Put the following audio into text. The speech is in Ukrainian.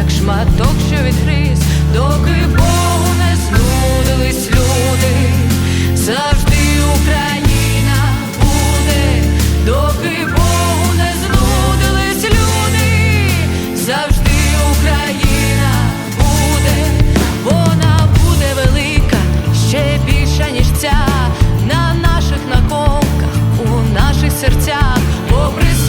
як шматок, що відгриз, доки Богу не знудились люди, завжди Україна буде, доки Богу не знудились люди, завжди Україна буде, вона буде велика, ще більша, ніж ця, на наших наколках, у наших серцях. попри